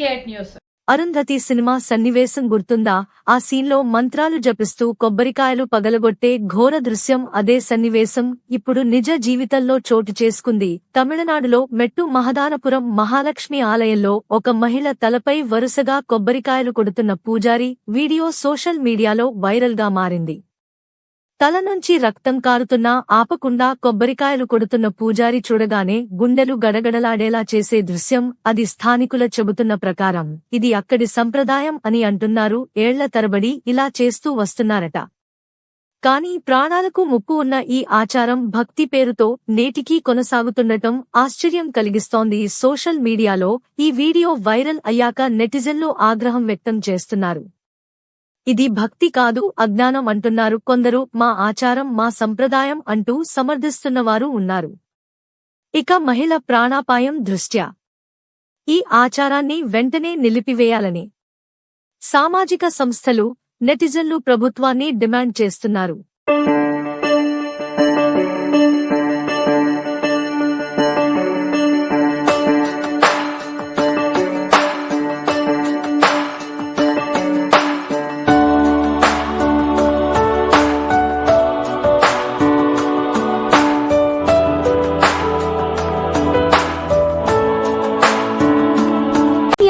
News. Arundhati cinema సన్నివేశం గుర్తుందా? ఆ సీన్లో మంత్రాలు జపిస్తూ కొబ్బరికాయలు పగలగొట్టే ఘోర దృశ్యం అదే సన్నివేశం ఇప్పుడు నిజ జీవితంలో చోటు చేసుకుంది. తమిళనాడులో మెట్టు మహదానపురం మహాలక్ష్మి ఆలయంలో ఒక మహిళ తలపై వరుసగా కొబ్బరికాయలు కొడుతున్న పూజారి వీడియో సోషల్ మీడియాలో వైరల్గా మారింది. తల నుంచి రక్తం కారుతున్నా ఆపకుండా కొబ్బరికాయలు కొడుతున్న పూజారి చూడగానే గుండెలు గడగడలాడేలా చేసే దృశ్యం అది స్థానికుల చెబుతున్న ప్రకారం. ఇది అక్కడి సంప్రదాయం అని అంటున్నారు ఏళ్ళ తరబడి ఇలా చేస్తూ వస్తున్నారట. కానీ ప్రాణాలకు ముప్పు ఉన్న ఈ ఆచారం భక్తి పేరుతో నేటికీ కొనసాగుతుండటం ఆశ్చర్యం కలిగిస్తోంది. సోషల్ మీడియాలో ఈ వీడియో వైరల్ అయ్యాక నెటిజన్లు ఆగ్రహం వ్యక్తం చేస్తున్నారు. ఇది భక్తి కాదు అజ్ఞానం అంటున్నారు. కొందరు మా ఆచారం మా సంప్రదాయం అంటూ సమర్థిస్తున్నవారు ఉన్నారు. ఇక మహిళ ప్రాణాపాయం దృష్ట్యా? ఈ ఆచారాన్ని వెంటనే నిలిపివేయాలని సామాజిక సంస్థలు నెటిజన్లు ప్రభుత్వాన్ని డిమాండ్ చేస్తున్నారు.